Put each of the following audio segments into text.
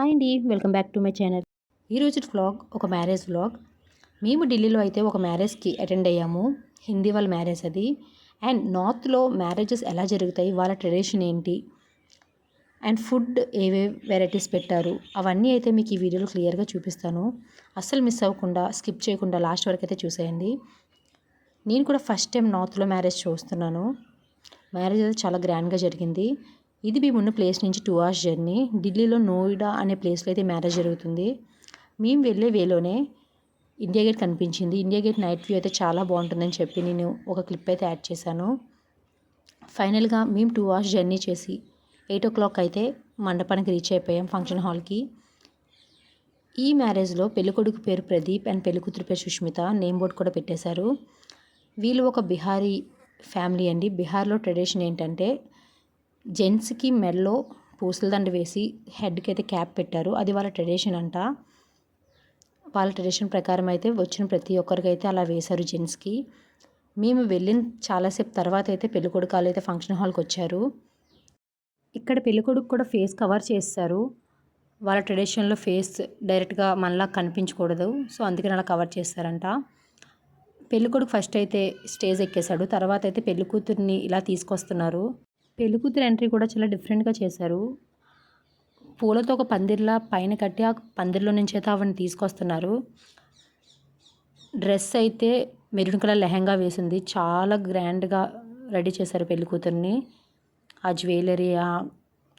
Hi అండి welcome back to my channel. ఈరోజు vlog ఒక మ్యారేజ్ వ్లాగ్ మేము ఢిల్లీలో అయితే ఒక మ్యారేజ్కి అటెండ్ అయ్యాము. హిందీ వాళ్ళ మ్యారేజ్ అది. అండ్ నార్త్లో మ్యారేజెస్ ఎలా జరుగుతాయి వాళ్ళ ట్రెడిషన్ ఏంటి? అండ్ ఫుడ్ ఏవే వెరైటీస్ పెట్టారు? అవన్నీ అయితే మీకు ఈ వీడియోలో క్లియర్గా చూపిస్తాను. అస్సలు మిస్ అవ్వకుండా స్కిప్ చేయకుండా లాస్ట్ వరకు అయితే చూసేయండి. నేను కూడా ఫస్ట్ టైం నార్త్లో మ్యారేజ్ చూస్తున్నాను. మ్యారేజ్ అయితే చాలా గ్రాండ్గా జరిగింది. ఇది మేము ఉన్న ప్లేస్ నుంచి టూ అవర్స్ జర్నీ ఢిల్లీలో నోయిడా అనే ప్లేస్లో అయితే మ్యారేజ్ జరుగుతుంది. మేము వెళ్ళే వేలోనే ఇండియా గేట్ కనిపించింది. ఇండియా గేట్ నైట్ వ్యూ అయితే చాలా బాగుంటుందని చెప్పి నేను ఒక క్లిప్ అయితే యాడ్ చేశాను. ఫైనల్గా మేము టూ అవర్స్ జర్నీ చేసి ఎయిట్ ఓ క్లాక్ అయితే మండపానికి రీచ్ అయిపోయాం ఫంక్షన్ హాల్కి ఈ మ్యారేజ్లో పెళ్ళికొడుకు పేరు ప్రదీప్ అండ్ పెళ్ళికూతురు పేరు సుష్మిత నేమ్ బోర్డ్ కూడా పెట్టేశారు. వీళ్ళు ఒక బిహారీ ఫ్యామిలీ అండి. బీహార్లో ట్రెడిషన్ ఏంటంటే జెంట్స్కి మెల్లో పూసల దండ వేసి హెడ్కి అయితే క్యాప్ పెట్టారు. అది వాళ్ళ ట్రెడిషన్ అంట. వాళ్ళ ట్రెడిషన్ ప్రకారం అయితే వచ్చిన ప్రతి ఒక్కరికైతే అలా వేశారు జెంట్స్కి. మేము వెళ్ళిన చాలాసేపు తర్వాత అయితే పెళ్ళికొడుకాలు వాళ్ళు అయితే ఫంక్షన్ హాల్కి వచ్చారు. ఇక్కడ పెళ్ళికొడుకు కూడా ఫేస్ కవర్ చేస్తారు. వాళ్ళ ట్రెడిషన్లో ఫేస్ డైరెక్ట్గా మనలా కనిపించకూడదు. సో అందుకని అలా కవర్ చేస్తారంట. పెళ్ళికొడుకు ఫస్ట్ అయితే స్టేజ్ ఎక్కేశాడు. తర్వాత అయితే పెళ్ళికూతుర్ని ఇలా తీసుకొస్తున్నారు. పెళ్ళికూతురు ఎంట్రీ కూడా చాలా డిఫరెంట్గా చేశారు. పూలతో ఒక పందిర్లా పైన కట్టి ఆ పందిర్లో నుంచి అయితే ఆవిడని తీసుకొస్తున్నారు. డ్రెస్ అయితే మెరూన్ కలర్ లెహంగా వేసింది. చాలా గ్రాండ్గా రెడీ చేశారు పెళ్ళి కూతుర్ని. ఆ జ్యువెలరీ ఆ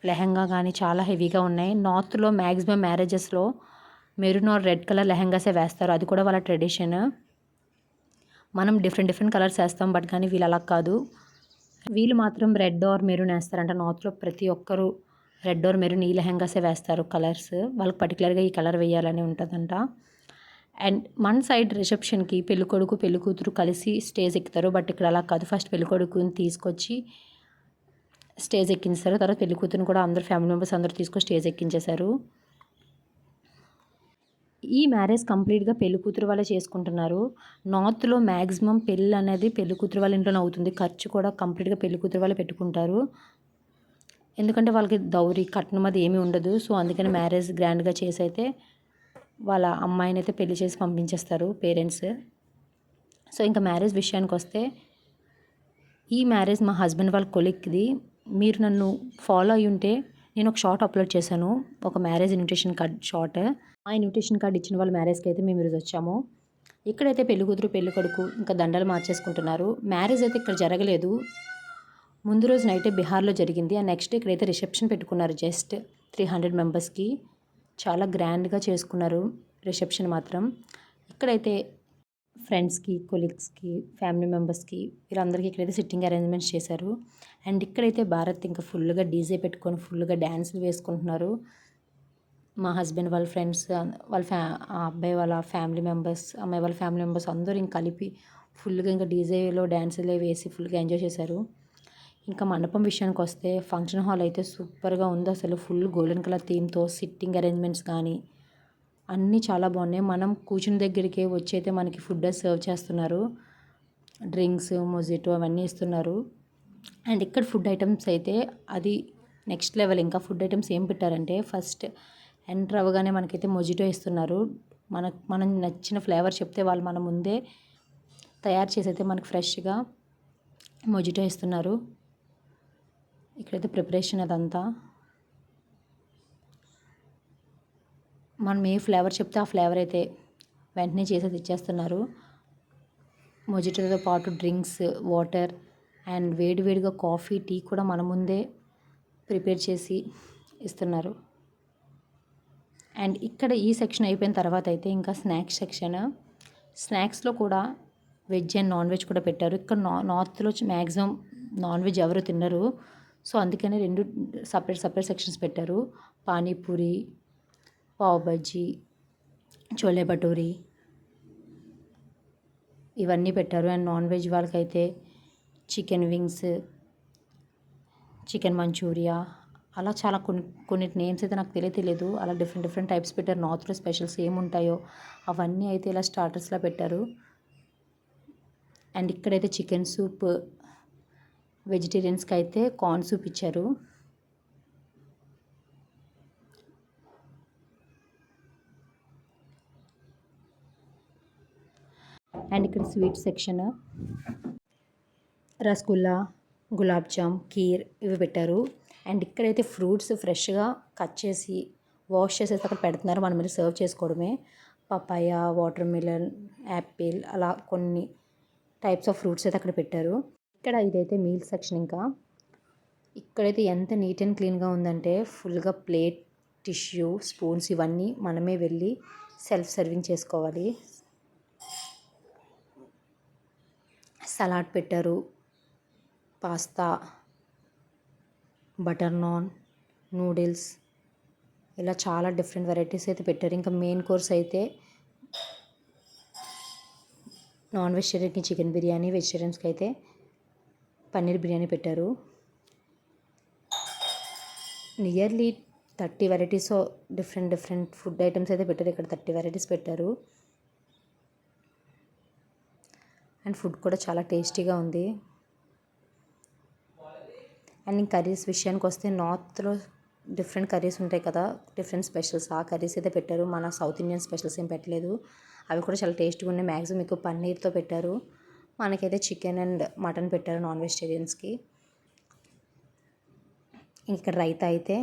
లెహంగా కానీ చాలా హెవీగా ఉన్నాయి. నార్త్లో మ్యాక్సిమం మ్యారేజెస్లో మెరూన్ ఆర్ రెడ్ కలర్ లెహంగాసే వేస్తారు. అది కూడా వాళ్ళ ట్రెడిషన్ మనం డిఫరెంట్ డిఫరెంట్ కలర్స్ వేస్తాం బట్ కానీ వీళ్ళు అలా కాదు. వీళ్ళు మాత్రం రెడ్ ఆర్ మెరూన్ వేస్తారంట. నార్త్లో ప్రతి ఒక్కరూ రెడ్ ఆర్ మెరూన్ ఈ లెహంగాసే వేస్తారు కలర్స్. వాళ్ళకి పర్టికులర్గా ఈ కలర్ వేయాలని ఉంటుందంట. అండ్ మన సైడ్ రిసెప్షన్కి పెళ్ళికొడుకు పెళ్ళికూతురు కలిసి స్టేజ్ ఎక్కుతారు. బట్ ఇక్కడ అలా కాదు. ఫస్ట్ పెళ్ళికొడుకుని తీసుకొచ్చి స్టేజ్ ఎక్కించారు తర్వాత పెళ్ళికూతురుని కూడా అందరు ఫ్యామిలీ మెంబర్స్ అందరూ తీసుకొని స్టేజ్ ఎక్కించేశారు. ఈ మ్యారేజ్ కంప్లీట్గా పెళ్ళి కూతురు వాళ్ళే చేసుకుంటున్నారు. నార్త్లో మ్యాక్సిమం పెళ్ళి అనేది పెళ్ళి కూతురు వాళ్ళ ఇంట్లోనే అవుతుంది. ఖర్చు కూడా కంప్లీట్గా పెళ్ళి కూతురు వాళ్ళే పెట్టుకుంటారు. ఎందుకంటే వాళ్ళకి దౌరి కట్నం అది ఏమీ ఉండదు. సో అందుకని మ్యారేజ్ గ్రాండ్గా చేసి అయితే వాళ్ళ అమ్మాయిని అయితే పెళ్ళి చేసి పంపించేస్తారు పేరెంట్స్. సో ఇంకా మ్యారేజ్ విషయానికి వస్తే ఈ మ్యారేజ్ మా హస్బెండ్ వాళ్ళ కొలిక్ది మీరు నన్ను ఫాలో అయ్యి ఉంటే నేను ఒక షార్ట్ అప్లోడ్ చేశాను. ఒక మ్యారేజ్ ఇన్విటేషన్ కార్డ్ షార్ట్. ఆ ఇన్విటేషన్ కార్డ్ ఇచ్చిన వాళ్ళ మ్యారేజ్కి అయితే మేము ఈరోజు వచ్చాము. ఇక్కడైతే పెళ్ళి కూతురు పెళ్ళి కొడుకు ఇంకా దండలు మార్చేసుకుంటున్నారు. మ్యారేజ్ అయితే ఇక్కడ జరగలేదు. ముందు రోజు నైటే బీహార్లో జరిగింది. ఆ నెక్స్ట్ ఇక్కడైతే రిసెప్షన్ పెట్టుకున్నారు జస్ట్ త్రీ హండ్రెడ్ మెంబర్స్కి. చాలా గ్రాండ్గా చేసుకున్నారు రిసెప్షన్ మాత్రం. ఇక్కడైతే ఫ్రెండ్స్కి కొలీగ్స్కి ఫ్యామిలీ మెంబర్స్కి వీళ్ళందరికీ ఇక్కడైతే సిట్టింగ్ అరేంజ్మెంట్స్ చేశారు. అండ్ ఇక్కడైతే భారత్ ఇంకా ఫుల్గా డీజే పెట్టుకొని ఫుల్గా డ్యాన్సులు వేసుకుంటున్నారు. మా హస్బెండ్ వాళ్ళ ఫ్రెండ్స్ వాళ్ళ ఫ్యా అబ్బాయి వాళ్ళ ఫ్యామిలీ మెంబర్స్ అమ్మాయి వాళ్ళ ఫ్యామిలీ మెంబర్స్ అందరూ ఇంకా కలిపి ఫుల్గా ఇంకా డీజేలో డ్యాన్సులే వేసి ఫుల్గా ఎంజాయ్ చేశారు. ఇంకా మండపం విషయానికి వస్తే ఫంక్షన్ హాల్ అయితే సూపర్గా ఉంది. అసలు ఫుల్ గోల్డెన్ కలర్ థీమ్తో సిట్టింగ్ అరేంజ్మెంట్స్ కానీ అన్నీ చాలా బాగున్నాయి. మనం కూర్చుని దగ్గరికి వచ్చి అయితే మనకి ఫుడ్ సర్వ్ చేస్తున్నారు. డ్రింక్స్ మొజిటో అవన్నీ ఇస్తున్నారు. అండ్ ఇక్కడ ఫుడ్ ఐటమ్స్ అయితే అది నెక్స్ట్ లెవెల్. ఇంకా ఫుడ్ ఐటమ్స్ ఏం పెట్టారంటే ఫస్ట్ ఎంటర్ అవ్వగానే మనకైతే మొజిటో ఇస్తున్నారు మనకు మనం నచ్చిన ఫ్లేవర్ చెప్తే వాళ్ళు మన ముందే తయారు చేసి అయితే మనకు ఫ్రెష్గా మొజిటో ఇస్తున్నారు ఇక్కడైతే ప్రిపరేషన్ అదంతా. మనం ఏ ఫ్లేవర్ చెప్తే ఆ ఫ్లేవర్ అయితే వెంటనే చేసేది ఇచ్చేస్తున్నారు. మొజిటోతో పాటు డ్రింక్స్ వాటర్ అండ్ వేడివేడిగా కాఫీ టీ కూడా మన ముందే ప్రిపేర్ చేసి ఇస్తున్నారు. అండ్ ఇక్కడ ఈ సెక్షన్ అయిపోయిన తర్వాత అయితే ఇంకా స్నాక్స్ సెక్షన్. స్నాక్స్లో కూడా వెజ్ అండ్ నాన్ వెజ్ కూడా పెట్టారు. ఇక్కడ నా నార్త్లో మ్యాక్సిమం నాన్ వెజ్ ఎవరు తినరు. సో అందుకనే రెండు సపరేట్ సపరేట్ సెక్షన్స్ పెట్టారు. పానీపూరి పావ్ బజ్జీ చోలే భటూరి ఇవన్నీ పెట్టారు. అండ్ నాన్ వెజ్ వాళ్ళకైతే చికెన్ వింగ్స్ చికెన్ మంచూరియా అలా చాలా కొన్ని కొన్ని నేమ్స్ అయితే నాకు తెలియలేదు అలా డిఫరెంట్ డిఫరెంట్ టైప్స్ పెట్టారు. నార్త్లో స్పెషల్స్ ఏముంటాయో అవన్నీ అయితే ఇలా స్టార్టర్స్లో పెట్టారు. అండ్ ఇక్కడైతే చికెన్ సూప్ వెజిటేరియన్స్కి అయితే కార్న్ సూప్ ఇచ్చారు. అండ్ ఇక్కడ sweet section rasgulla gulab jam kheer ఇవి పెట్టారు. అండ్ ఇక్కడైతే ఫ్రూట్స్ ఫ్రెష్గా కట్ చేసి వాష్ చేసేసి అక్కడ పెడుతున్నారు. మనం మీరు సర్వ్ చేసుకోవడమే. పపాయ వాటర్ మిలన్ యాపిల్ అలా కొన్ని టైప్స్ ఆఫ్ ఫ్రూట్స్ అయితే అక్కడ పెట్టారు. ఇక్కడ ఇదైతే మీల్ సెక్షన్ ఇంకా. ఇక్కడైతే ఎంత నీట్ అండ్ క్లీన్గా ఉందంటే ఫుల్గా ప్లేట్ టిష్యూ స్పూన్స్ ఇవన్నీ మనమే వెళ్ళి సెల్ఫ్ సర్వింగ్ చేసుకోవాలి. సలాడ్ పెట్టారు. పాస్తా బటర్ నాన్ నూడిల్స్ ఇలా చాలా డిఫరెంట్ వెరైటీస్ అయితే పెట్టారు. ఇంకా మెయిన్ కోర్స్ అయితే నాన్ వెజిటేరియన్కి చికెన్ బిర్యానీ వెజిటేరియన్స్కి అయితే పన్నీర్ బిర్యానీ పెట్టారు. Nearly thirty varieties different different food items అయితే పెట్టారు. ఇక్కడ థర్టీ వెరైటీస్ పెట్టారు. అండ్ ఫుడ్ కూడా చాలా టేస్టీగా ఉంది. అండ్ కర్రీస్ విషయానికి వస్తే నార్త్లో డిఫరెంట్ కర్రీస్ ఉంటాయి కదా డిఫరెంట్ స్పెషల్స్. ఆ కర్రీస్ అయితే పెట్టారు. మన సౌత్ ఇండియన్ స్పెషల్స్ ఏం పెట్టలేదు. అవి కూడా చాలా టేస్ట్గా ఉన్నాయి. మ్యాక్సిమం ఎక్కువ పన్నీర్తో పెట్టారు. మనకైతే చికెన్ అండ్ మటన్ పెట్టారు నాన్ వెజిటేరియన్స్కి. ఇక్కడ రైతా అయితే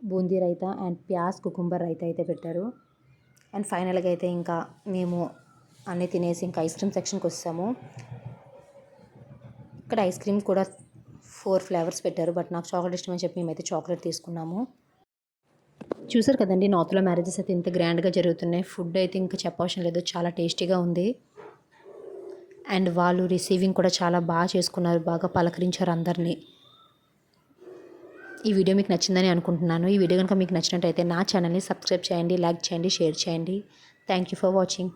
బూందీ రైతా అండ్ ప్యాస్ కుకుంబర్ రైతా అయితే పెట్టారు. అండ్ ఫైనల్గా అయితే ఇంకా మేము అన్నీ తినేసి ఇంకా ఐస్ క్రీమ్ సెక్షన్కి వస్తాము. ఇక్కడ ఐస్ క్రీమ్ కూడా ఫోర్ ఫ్లేవర్స్ పెట్టారు. బట్ నాకు చాక్లెట్ ఇష్టమని చెప్పి మేమైతే చాక్లెట్ తీసుకున్నాము. చూసారు కదండి నార్త్లో మ్యారేజెస్ అయితే ఇంత గ్రాండ్గా జరుగుతున్నాయి. ఫుడ్ అయితే ఇంకా చెప్పవసరం లేదు. చాలా టేస్టీగా ఉంది. అండ్ వాళ్ళు రిసీవింగ్ కూడా చాలా బాగా చేసుకున్నారు. బాగా పలకరించారు అందరినీ. ఈ వీడియో మీకు నచ్చిందని అనుకుంటున్నాను. ఈ వీడియో కనుక మీకు నచ్చినట్టయితే నా ఛానల్ని సబ్స్క్రైబ్ చేయండి లైక్ చేయండి షేర్ చేయండి. Thank you for watching.